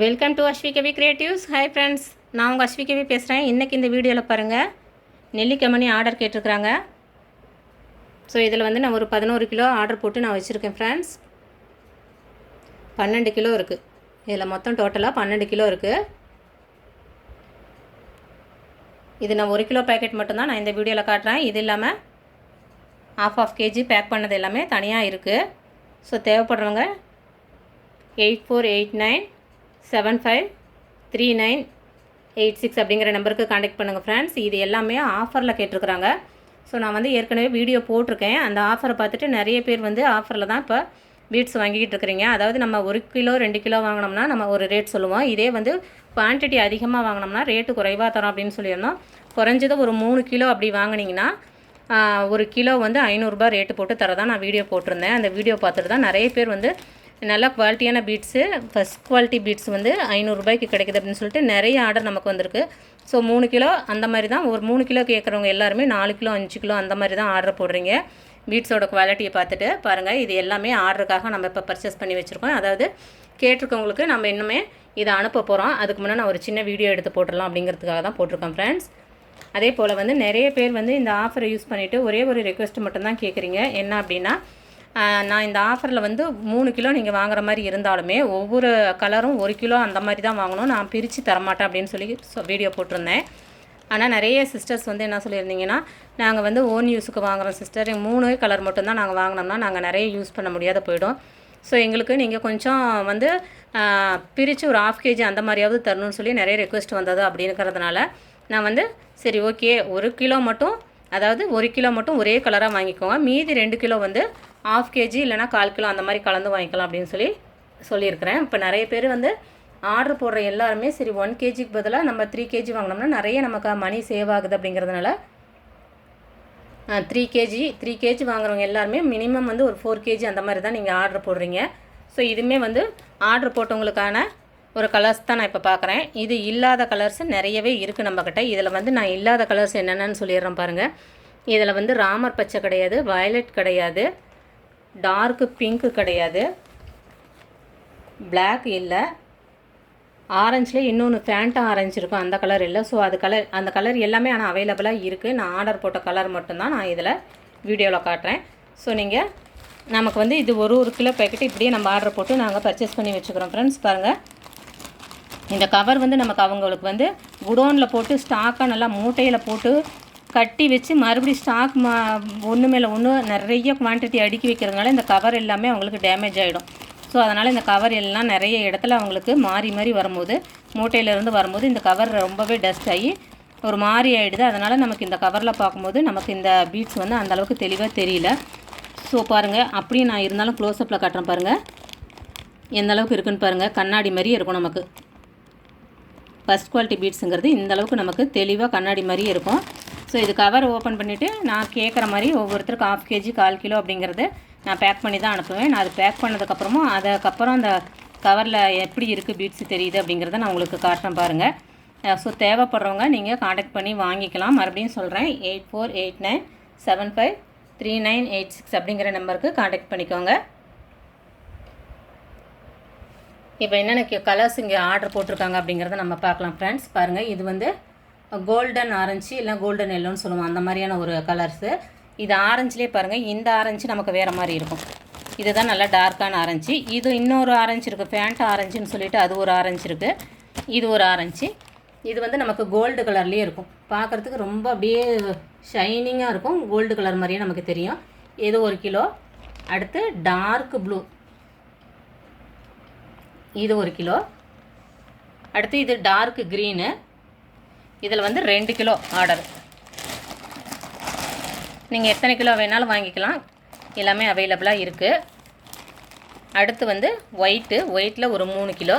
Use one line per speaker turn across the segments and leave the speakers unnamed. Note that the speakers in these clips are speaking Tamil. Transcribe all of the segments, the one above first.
Welcome to Aswikavi creatives hi friends நான் உங்கள் அஸ்விகவி பேசுகிறேன் இன்றைக்கி இந்த வீடியோவில் பாருங்கள் நெல்லிக்கமணி ஆர்டர் கேட்டிருக்கிறாங்க. ஸோ இதில் வந்து நான் ஒரு பதினோரு கிலோ ஆர்டர் போட்டு நான் வச்சுருக்கேன் ஃப்ரெண்ட்ஸ் பன்னெண்டு கிலோ இருக்குது இதில் மொத்தம் டோட்டலாக பன்னெண்டு கிலோ இருக்குது இது நான் ஒரு கிலோ பேக்கெட் மட்டும்தான் நான் இந்த வீடியோவில் காட்டுறேன். இது இல்லாமல் ஆஃப் ஆஃப் கேஜி பேக் பண்ணது எல்லாமே தனியாக இருக்குது ஸோ தேவைப்படுறவங்க eight four eight nine seven five three nine eight six அப்படிங்கிற நம்பருக்கு காண்டாக்ட் பண்ணுங்கள் ஃப்ரெண்ட்ஸ் இது எல்லாமே ஆஃபரில் கேட்டிருக்கிறாங்க. ஸோ நான் வந்து ஏற்கனவே வீடியோ போட்டிருக்கேன். அந்த ஆஃபரை பார்த்துட்டு நிறைய பேர் வந்து ஆஃபரில் தான் இப்போ பீட்ஸ் வாங்கிக்கிட்டு இருக்கிறீங்க. அதாவது நம்ம ஒரு கிலோ ரெண்டு கிலோ வாங்கினோம்னா நம்ம ஒரு ரேட் சொல்லுவோம். இதே வந்து குவான்டிட்டி அதிகமாக வாங்கினோம்னா ரேட்டு குறைவாக தரோம் அப்படின்னு சொல்லியிருந்தோம். குறைஞ்சது ஒரு மூணு கிலோ அப்படி வாங்கினீங்கன்னா ஒரு கிலோ வந்து ஐநூறுரூபா ரேட்டு போட்டு தரதான் நான் வீடியோ போட்டிருந்தேன். அந்த வீடியோ பார்த்துட்டு தான் நிறைய பேர் வந்து நல்ல குவாலிட்டியான பீட்ஸு ஃபஸ்ட் குவாலிட்டி பீட்ஸ் வந்து ஐநூறுரூபாய்க்கு கிடைக்குது அப்படின்னு சொல்லிட்டு நிறைய ஆர்டர் நமக்கு வந்திருக்கு. ஸோ மூணு கிலோ அந்த மாதிரி தான் ஒரு மூணு கிலோ கேட்குறவங்க எல்லாருமே நாலு கிலோ அஞ்சு கிலோ அந்த மாதிரி தான் ஆர்டர் போடுறீங்க. பீட்ஸோட குவாலிட்டியை பார்த்துட்டு பாருங்கள் இது எல்லாமே ஆர்டருக்காக நம்ம இப்போ பர்ச்சேஸ் பண்ணி வச்சுருக்கோம். அதாவது கேட்டிருக்கவங்களுக்கு நம்ம இன்னுமே இதை அனுப்ப போகிறோம் அதுக்கு முன்னே நான் ஒரு சின்ன வீடியோ எடுத்து போட்டுடலாம் அப்படிங்கிறதுக்காக தான் போட்டிருக்கேன் ஃப்ரெண்ட்ஸ் அதே போல் வந்து நிறைய பேர் வந்து இந்த ஆஃபரை யூஸ் பண்ணிவிட்டு ஒரே ஒரு ரெக்வெஸ்ட் மட்டும்தான் கேட்குறீங்க. என்ன அப்படின்னா நான் இந்த ஆஃபரில் வந்து மூணு கிலோ நீங்கள் வாங்குற மாதிரி இருந்தாலுமே ஒவ்வொரு கலரும் ஒரு கிலோ அந்த மாதிரி தான் வாங்கணும். நான் பிரித்து தரமாட்டேன் அப்படின்னு சொல்லி வீடியோ போட்டிருந்தேன். ஆனால் நிறைய சிஸ்டர்ஸ் வந்து என்ன சொல்லியிருந்தீங்கன்னா நாங்கள் வந்து ஓன் யூஸுக்கு வாங்குறோம் சிஸ்டர் மூணு கலர் மட்டும்தான் நாங்கள் வாங்கினோம்னா நாங்கள் நிறைய யூஸ் பண்ண முடியாத போயிடும். ஸோ எங்களுக்கு நீங்கள் கொஞ்சம் வந்து பிரித்து ஒரு ஆஃப் கேஜி அந்த மாதிரியாவது தரணும்னு சொல்லி நிறைய ரெக்வெஸ்ட் வந்தது அப்படிங்கிறதுனால நான் வந்து சரி ஓகே ஒரு கிலோ மட்டும் அதாவது ஒரு கிலோ மட்டும் ஒரே கலராக வாங்கிக்கோங்க. மீதி ரெண்டு கிலோ வந்து ஆஃப் கேஜி இல்லைனா கால் கிலோ அந்த மாதிரி கலந்து வாங்கிக்கலாம் அப்படின்னு சொல்லி சொல்லியிருக்கிறேன். இப்போ நிறைய பேர் வந்து ஆர்டர் போடுற எல்லாருமே சரி ஒன் கேஜிக்கு பதிலாக நம்ம த்ரீ கேஜி வாங்கினோம்னா நிறைய நமக்கு மணி சேவ் ஆகுது அப்படிங்கிறதுனால த்ரீ கேஜி த்ரீ கேஜி வாங்குறவங்க எல்லாருமே மினிமம் வந்து ஒரு ஃபோர் கேஜி அந்த மாதிரி தான் நீங்கள் ஆர்டர் போடுறீங்க. ஸோ இதுவுமே வந்து ஆர்டர் போட்டவங்களுக்கான ஒரு கலர்ஸ் தான் நான் இப்போ பார்க்குறேன் இது இல்லாத கலர்ஸ் நிறையவே இருக்குது நம்மக்கிட்ட இதில் வந்து நான் இல்லாத கலர்ஸ் என்னென்னு சொல்லிடுறேன் பாருங்கள் இதில் வந்து ராமர் பச்சை கிடையாது வயலட் கிடையாது. டார்க்கு பிங்க்கு கிடையாது. பிளாக் இல்லை. ஆரஞ்சில் இன்னொன்று ஃபேண்டா ஆரஞ்சு இருக்கும். அந்த கலர் இல்லை. ஸோ அது கலர் அந்த கலர் எல்லாமே ஆனால் அவைலபிளாக இருக்குது நான் ஆர்டர் போட்ட கலர் மட்டும்தான் நான் இதில் வீடியோவில் காட்டுறேன். ஸோ நீங்கள் நமக்கு வந்து இது ஒரு ஒரு கிலோ பேக்கெட் இப்படியே நம்ம ஆர்டர் போட்டு நாங்கள் பர்ச்சேஸ் பண்ணி வச்சுக்கிறோம். ஃப்ரெண்ட்ஸ் பாருங்கள் இந்த கவர் வந்து நமக்கு அவங்களுக்கு வந்து குடோனில் போட்டு ஸ்டாக்காக நல்லா மூட்டையில் போட்டு கட்டி வச்சு மறுபடியும் ஸ்டாக் மா ஒன்று மேலே ஒன்று நிறைய குவான்டிட்டி அடுக்கி வைக்கிறதுனால இந்த கவர் எல்லாமே அவங்களுக்கு டேமேஜ் ஆகிடும் ஸோ அதனால் இந்த கவர் எல்லாம் நிறைய இடத்துல அவங்களுக்கு மாறி மாறி வரும்போது மூட்டையிலேருந்து வரும்போது இந்த கவர் ரொம்பவே டஸ்ட் ஆகி ஒரு மாறி ஆகிடுது அதனால் நமக்கு இந்த கவரில் பார்க்கும்போது நமக்கு இந்த பீட்ஸ் வந்து அந்த அளவுக்கு தெளிவாக தெரியல. ஸோ பாருங்கள் அப்படியே நான் இருந்தாலும் க்ளோஸ்அப்பில் காட்டுறேன் பாருங்கள் எந்த அளவுக்கு இருக்குன்னு பாருங்கள் கண்ணாடி மாதிரி இருக்கும் நமக்கு. ஃபஸ்ட் குவாலிட்டி பீட்ஸுங்கிறது இந்த அளவுக்கு நமக்கு தெளிவாக கண்ணாடி மாதிரியே இருக்கும். ஸோ இது கவர் ஓப்பன் பண்ணிவிட்டு நான் கேட்குற மாதிரி ஒவ்வொருத்தருக்கு ஆஃப் கேஜி கால் கிலோ அப்படிங்கிறது நான் பேக் பண்ணி தான் அனுப்புவேன். நான் அது பேக் பண்ணதுக்கப்புறமும் அதுக்கப்புறம் அந்த கவரில் எப்படி இருக்குது பீட்ஸ் தெரியுது அப்படிங்கிறத நான் உங்களுக்கு காட்டுறேன் பாருங்கள் ஸோ தேவைப்படுறவங்க நீங்கள் காண்டாக்ட் பண்ணி வாங்கிக்கலாம். மறுபடியும் சொல்கிறேன் eight four eight nine seven five three nine eight six அப்படிங்கிற நம்பருக்கு காண்டாக்ட் பண்ணிக்கோங்க. இப்போ என்னென்ன கலர்ஸ் இங்கே ஆர்டர் போட்டிருக்காங்க அப்படிங்கிறத நம்ம பார்க்கலாம் ஃப்ரெண்ட்ஸ் பாருங்கள் இது வந்து கோல்டன் ஆரஞ்சு இல்லை கோல்டன் எல்லோன்னு சொல்லுவோம். அந்த மாதிரியான ஒரு கலர்ஸு இது ஆரஞ்சுலேயே பாருங்கள் இந்த ஆரஞ்சு நமக்கு வேறு மாதிரி இருக்கும். இதுதான் நல்லா டார்க்கான ஆரஞ்சு இது இன்னொரு ஆரஞ்சு இருக்குது ஃபேண்ட் ஆரஞ்சுன்னு சொல்லிட்டு அது ஒரு ஆரஞ்சு இருக்குது இது ஒரு ஆரஞ்சு இது வந்து நமக்கு கோல்டு கலர்லேயே இருக்கும். பார்க்குறதுக்கு ரொம்ப அப்படியே ஷைனிங்காக இருக்கும். கோல்டு கலர் மாதிரியே நமக்கு தெரியும். இது ஒரு கிலோ. அடுத்து டார்க் ப்ளூ இது ஒரு கிலோ. அடுத்து இது டார்க் க்ரீனு இதில் வந்து ரெண்டு கிலோ ஆர்டர். நீங்கள் எத்தனை கிலோ வேணாலும் வாங்கிக்கலாம். எல்லாமே அவைலபிளாக இருக்குது அடுத்து வந்து ஒயிட்டு ஒயிட்டில் ஒரு மூணு கிலோ.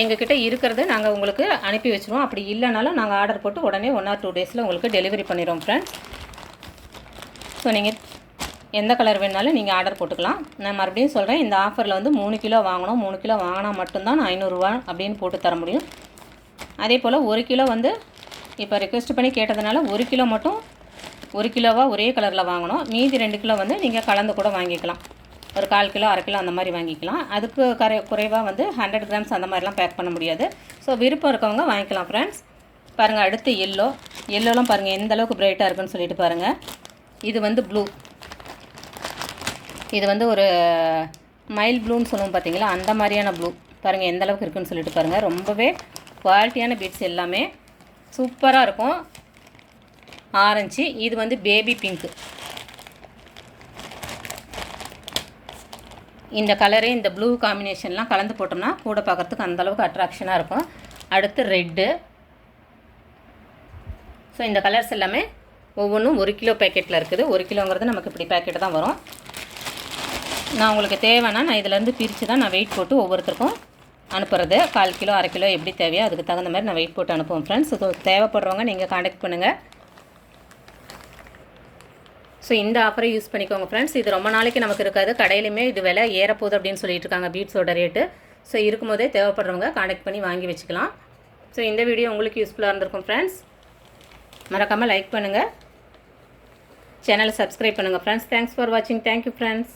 எங்ககிட்ட இருக்கிறது நாங்கள் உங்களுக்கு அனுப்பி வச்சுருவோம். அப்படி இல்லைனாலும் நாங்கள் ஆர்டர் போட்டு உடனே ஒன் ஆர் டூ டேஸில் உங்களுக்கு டெலிவரி பண்ணிடுவோம் ஃப்ரெண்ட்ஸ் ஸோ நீங்கள் எந்த கலர் வேணாலும் நீங்கள் ஆர்டர் போட்டுக்கலாம். நான் மறுபடியும் சொல்கிறேன் இந்த ஆஃபரில் வந்து மூணு கிலோ வாங்கணும். மூணு கிலோ வாங்கினா மட்டும்தான் நான் ஐநூறுரூவா அப்படின்னு போட்டு தர முடியும். அதே போல் ஒரு கிலோ வந்து இப்போ ரெக்வெஸ்ட் பண்ணி கேட்டதுனால ஒரு கிலோ மட்டும் ஒரு கிலோவாக ஒரே கலரில் வாங்கணும். மீதி ரெண்டு கிலோ வந்து நீங்கள் கலந்து கூட வாங்கிக்கலாம். ஒரு கால் கிலோ அரை கிலோ அந்த மாதிரி வாங்கிக்கலாம். அதுக்கு கரை குறைவாக வந்து ஹண்ட்ரட் கிராம்ஸ் அந்த மாதிரிலாம் பேக் பண்ண முடியாது. ஸோ விருப்பம் இருக்கவங்க வாங்கிக்கலாம் ஃப்ரெண்ட்ஸ் பாருங்கள் அடுத்து எல்லோ எல்லோலாம் பாருங்கள் எந்த அளவுக்கு பிரைட்டாக இருக்குன்னு சொல்லிட்டு பாருங்கள் இது வந்து ப்ளூ இது வந்து ஒரு மைல் ப்ளூன்னு சொல்லுவோம் பார்த்தீங்களா அந்த மாதிரியான ப்ளூ பாருங்கள் எந்த அளவுக்கு இருக்குன்னு சொல்லிட்டு பாருங்கள் ரொம்பவே குவாலிட்டியான பீட்ஸ் எல்லாமே. சூப்பராக இருக்கும். ஆரஞ்சு இது வந்து பேபி பிங்க்கு இந்த கலரு இந்த ப்ளூ காம்பினேஷன்லாம் கலந்து போட்டோம்னா கூட பார்க்குறதுக்கு அந்தளவுக்கு அட்ராக்ஷனாக இருக்கும். அடுத்து ரெட்டு ஸோ இந்த கலர்ஸ் எல்லாமே ஒவ்வொன்றும் ஒரு கிலோ பேக்கெட்டில் இருக்குது. ஒரு கிலோங்கிறது நமக்கு இப்படி பேக்கெட் தான் வரும். நான் உங்களுக்கு தேவைன்னா நான் இதிலேருந்து பிரித்து தான் நான் வெயிட் போட்டு ஒவ்வொருத்தருக்கும் அனுப்புறது. கால் கிலோ அரை கிலோ எப்படி தேவையோ அதுக்கு தகுந்த மாதிரி நான் வெயிட் போட்டு அனுப்புவோம் ஃப்ரெண்ட்ஸ் ஸோ தேவைப்படுறவங்க நீங்கள் காண்டாக்ட் பண்ணுங்கள் ஸோ இந்த ஆஃபரை யூஸ் பண்ணிக்கோங்க ஃப்ரெண்ட்ஸ் இது ரொம்ப நாளைக்கு நமக்கு இருக்காது. கடையிலுமே இது விலை ஏறப்போகுது அப்படின்னு சொல்லிட்டு இருக்காங்க பீட்ஸோட ரேட்டு ஸோ இருக்கும்போதே தேவைப்படுறவங்க காண்டாக்ட் பண்ணி வாங்கி வச்சுக்கலாம். ஸோ இந்த வீடியோ உங்களுக்கு யூஸ்ஃபுல்லாக இருந்திருக்கும் ஃப்ரெண்ட்ஸ் மறக்காமல் லைக் பண்ணுங்கள் சேனலை சப்ஸ்கிரைப் பண்ணுங்கள் ஃப்ரெண்ட்ஸ் தேங்க்ஸ் ஃபார் வாட்சிங் தேங்க்யூ ஃப்ரெண்ட்ஸ்